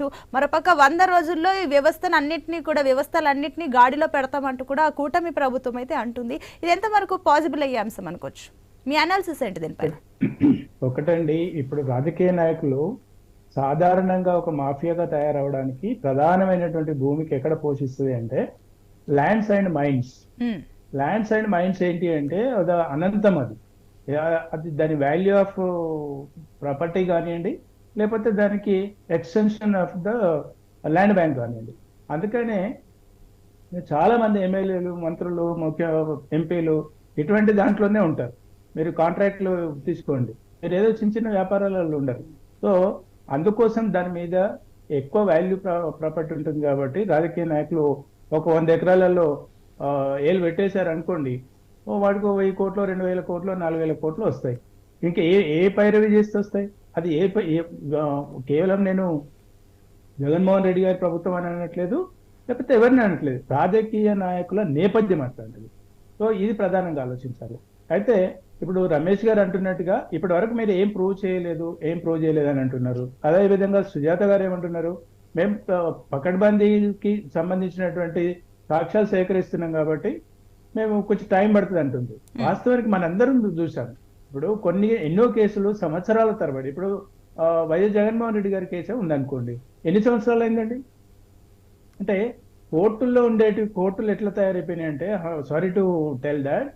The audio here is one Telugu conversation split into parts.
కావచ్చు మరోపక్క వంద రోజుల్లో ఈ వ్యవస్థను అన్నింటినీ కూడా వ్యవస్థలన్నింటినీ గాడిలో పెడతామంటూ కూడా ఆ కూటమి ప్రభుత్వం అయితే అంటుంది. ఇది ఎంతవరకు పాసిబుల్ అయ్యే అంశం అనుకోవచ్చు? మీ అనాలిసిస్ ఏంటి దీనిపైన? ఒకటండి ఇప్పుడు రాజకీయ నాయకులు సాధారణంగా ఒక మాఫియాగా తయారవడానికి ప్రధానమైనటువంటి భూమికి ఎక్కడ పోషిస్తుంది అంటే lands and um, lands and minds ఏంటి అంటే అది అనంతం అది. అది దాని వాల్యూ ఆఫ్ ప్రాపర్టీ కానివ్వండి లేకపోతే దానికి extension of the land bank కానివ్వండి. అందుకనే చాలా మంది ఎమ్మెల్యేలు మంత్రులు ముఖ్య ఎంపీలు ఇటువంటి దాంట్లోనే ఉంటారు. మీరు కాంట్రాక్ట్లు తీసుకోండి. మీరు ఏదో చిన్న చిన్న వ్యాపారాలలో ఉండరు. సో అందుకోసం దాని మీద ఎక్కువ వాల్యూ ప్రాపర్టీ ఉంటుంది కాబట్టి రాజకీయ నాయకులు ఒక వంద ఎకరాలలో ఏలు ఏళ్ళు పెట్టేశారు అనుకోండి వాడికి వెయ్యి కోట్లు రెండు వేల కోట్లు నాలుగు వేల కోట్లు వస్తాయి. ఇంకా ఏ ఏ పైరవి చేస్తే వస్తాయి? అది ఏ కేవలం నేను జగన్మోహన్ రెడ్డి గారి ప్రభుత్వం అని అనట్లేదు లేకపోతే ఎవరిని అనట్లేదు రాజకీయ నాయకుల నేపథ్యం అట్లాంటిది. సో ఇది ప్రధానంగా ఆలోచించాలి. అయితే ఇప్పుడు రమేష్ గారు అంటున్నట్టుగా ఇప్పటి వరకు మీరు ఏం ప్రూవ్ చేయలేదు ఏం ప్రూవ్ చేయలేదు అని అంటున్నారు. అదే విధంగా సుజాత గారు ఏమంటున్నారు మేము పకడ్బందీకి సంబంధించినటువంటి సాక్ష్యాలు సేకరిస్తున్నాం కాబట్టి మేము కొంచెం టైం పడుతుంది అంటుంది. వాస్తవానికి మనందరం చూసాం ఇప్పుడు కొన్ని ఎన్నో కేసులు సంవత్సరాల తరబడి. ఇప్పుడు వైఎస్ జగన్మోహన్ రెడ్డి గారి కేసే ఉందనుకోండి. ఎన్ని సంవత్సరాలు అయిందండి? అంటే కోర్టుల్లో ఉండేటి కోర్టులు ఎట్లా తయారైపోయినాయి అంటే సారీ టు టెల్ దాట్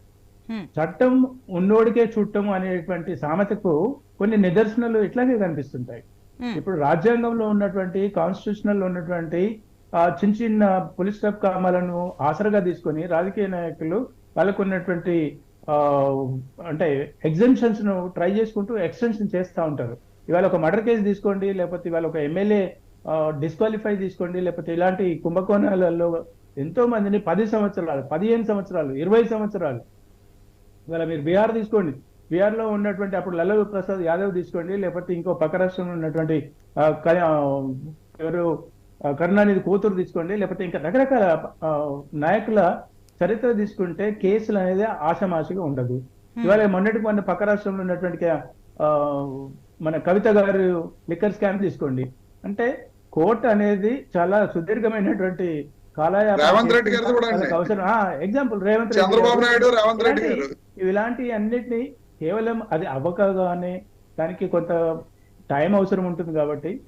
చట్టం ఉన్నోడికే చుట్టం అనేటువంటి సామెతకు కొన్ని నిదర్శనాలు ఇట్లాగే కనిపిస్తుంటాయి. ఇప్పుడు రాజ్యాంగంలో ఉన్నటువంటి కాన్స్టిట్యూషనల్లో ఉన్నటువంటి చిన్న చిన్న పోలీస్ స్టాఫ్ కామాలను ఆసరగా తీసుకొని రాజకీయ నాయకులు వాళ్ళకు ఉన్నటువంటి అంటే ఎగ్జెంప్షన్స్ను ట్రై చేసుకుంటూ ఎక్స్టెన్షన్ చేస్తూ ఉంటారు. ఇవాళ ఒక మర్డర్ కేసు తీసుకోండి లేకపోతే ఇవాళ ఒక ఎమ్మెల్యే డిస్క్వాలిఫై తీసుకోండి లేకపోతే ఇలాంటి కుంభకోణాలలో ఎంతో మందిని పది సంవత్సరాలు పదిహేను సంవత్సరాలు ఇరవై సంవత్సరాలు ఇవాళ మీరు బీహార్ తీసుకోండి. బీహార్లో ఉన్నటువంటి అప్పుడు లల్లూ ప్రసాద్ యాదవ్ తీసుకోండి లేకపోతే ఇంకో పక్క రాష్ట్రంలో ఉన్నటువంటి ఎవరు కరుణానిధి కూతురు తీసుకోండి లేకపోతే ఇంకా రకరకాల నాయకుల చరిత్ర తీసుకుంటే కేసులు అనేది ఆషమాషిగా ఉండదు. ఇవాళ మొన్నటికి మొన్న పక్క రాష్ట్రంలో ఉన్నటువంటి మన కవిత గారు లిక్కర్ స్కామ్ తీసుకోండి. అంటే కోర్టు అనేది చాలా సుదీర్ఘమైనటువంటి అవసరం. ఎగ్జాంపుల్ రేవంత్ రెడ్డి చంద్రబాబు గారు. నాయుడు రేవంత్ రెడ్డి ఇలాంటి- అన్నిటిని కేవలం అది అవ్వకగానే దానికి కొంత టైం అవసరం ఉంటుంది కాబట్టి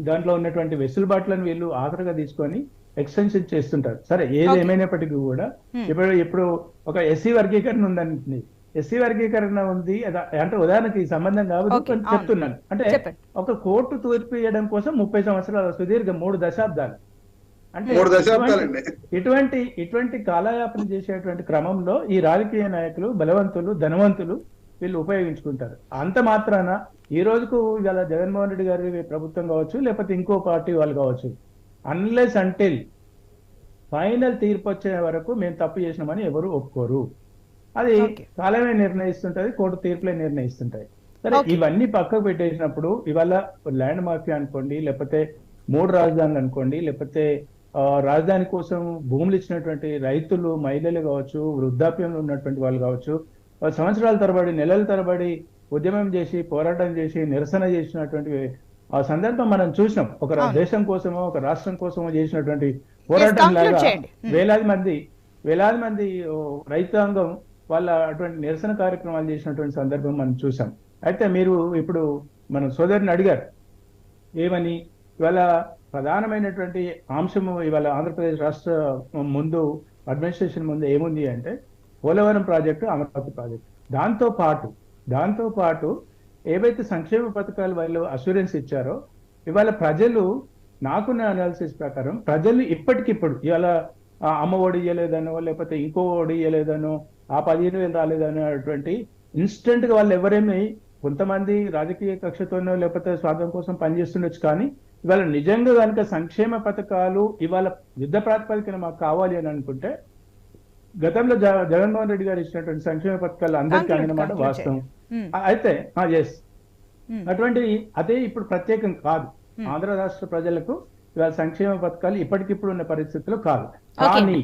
దాంట్లో ఉన్నటువంటి వెసులుబాట్లను వీళ్ళు ఆఖరిగా తీసుకొని ఎక్స్టెన్షన్ చేస్తుంటారు సరే ఏది. ఏమైనప్పటికీ కూడా. ఇప్పుడు ఇప్పుడు ఒక ఎస్సీ వర్గీకరణ ఉందండి ఎస్సీ వర్గీకరణ ఉంది అంటే ఉదాహరణకి ఈ సంబంధం కాబట్టి. చెప్తున్నాను అంటే. ఒక కోర్టు తీర్పు ఇవ్వడం కోసం ముప్పై సంవత్సరాల సుదీర్ఘ మూడు దశాబ్దాలు అంటే మూడు దశాబ్దాలండి. ఇటువంటి- ఇటువంటి ఇటువంటి కాలయాపన చేసేటువంటి క్రమంలో ఈ రాజకీయ నాయకులు బలవంతులు ధనవంతులు వీళ్ళు ఉపయోగించుకుంటారు అంత మాత్రాన ఈ రోజుకు ఇవాళ జగన్మోహన్ రెడ్డి గారి ప్రభుత్వం కావచ్చు లేకపోతే ఇంకో పార్టీ వాళ్ళు కావచ్చు అన్లెస్ అంటిల్ ఫైనల్ తీర్పు వచ్చే వరకు మేము తప్పు చేసినామని ఎవరు ఒప్పుకోరు అది. కాలమే నిర్ణయిస్తుంటది కోర్టు తీర్పులే నిర్ణయిస్తుంటాయి సరే. ఇవన్నీ పక్కకు పెట్టేసినప్పుడు ఇవాళ ల్యాండ్ మాఫియా అనుకోండి లేకపోతే మూడు రాజధానులు అనుకోండి లేకపోతే రాజధాని కోసం భూములు ఇచ్చినటువంటి రైతులు మహిళలు కావచ్చు వృద్ధాప్యంలో ఉన్నటువంటి వాళ్ళు కావచ్చు సంవత్సరాల తరబడి నెలల తరబడి ఉద్యమం చేసి పోరాటం చేసి నిరసన చేసినటువంటి ఆ సందర్భం మనం చూసినాం ఒక. దేశం కోసమో ఒక రాష్ట్రం కోసమో చేసినటువంటి పోరాటం లాగా. Hmm. వేలాది మంది వేలాది మంది రైతాంగం వాళ్ళ అటువంటి నిరసన కార్యక్రమాలు చేసినటువంటి సందర్భం మనం చూసాం అయితే మీరు ఇప్పుడు మన సోదరుని అడిగారు ఏమని ఇవాళ ప్రధానమైనటువంటి అంశము ఇవాళ ఆంధ్రప్రదేశ్ రాష్ట్ర ముందు అడ్మినిస్ట్రేషన్ ముందు ఏముంది అంటే పోలవరం ప్రాజెక్టు అమరావతి ప్రాజెక్టు. దాంతో పాటు దాంతో పాటు ఏవైతే సంక్షేమ పథకాలు వాళ్ళు అష్యూరెన్స్ ఇచ్చారో ఇవాళ ప్రజలు నాకున్న అనాలిసిస్ ప్రకారం ప్రజలు ఇప్పటికిప్పుడు ఇవాళ అమ్మ ఒడి ఇయ్యలేదనో లేకపోతే ఇంకో ఒడి ఇయ్యలేదనో ఆ పదిహేను వేలు రాలేదనేటువంటి ఇన్స్టెంట్గా వాళ్ళు ఎవరేమి కొంతమంది రాజకీయ కక్షతోనో లేకపోతే స్వార్థం కోసం పనిచేస్తుండొచ్చు కానీ ఇవాళ నిజంగా కనుక సంక్షేమ పథకాలు ఇవాళ యుద్ధ ప్రాతిపదికన మాకు కావాలి అని అనుకుంటే గతంలో జగన్మోహన్ రెడ్డి గారు ఇచ్చినటువంటి సంక్షేమ పథకాలు అందరికీ conclude వాస్తవం. అయితే ఎస్ అటువంటి అదే ఇప్పుడు ప్రత్యేకం కాదు. ఆంధ్ర రాష్ట్ర ప్రజలకు ఇవాళ సంక్షేమ పథకాలు ఇప్పటికిప్పుడు ఉన్న పరిస్థితుల్లో కాదు. కానీ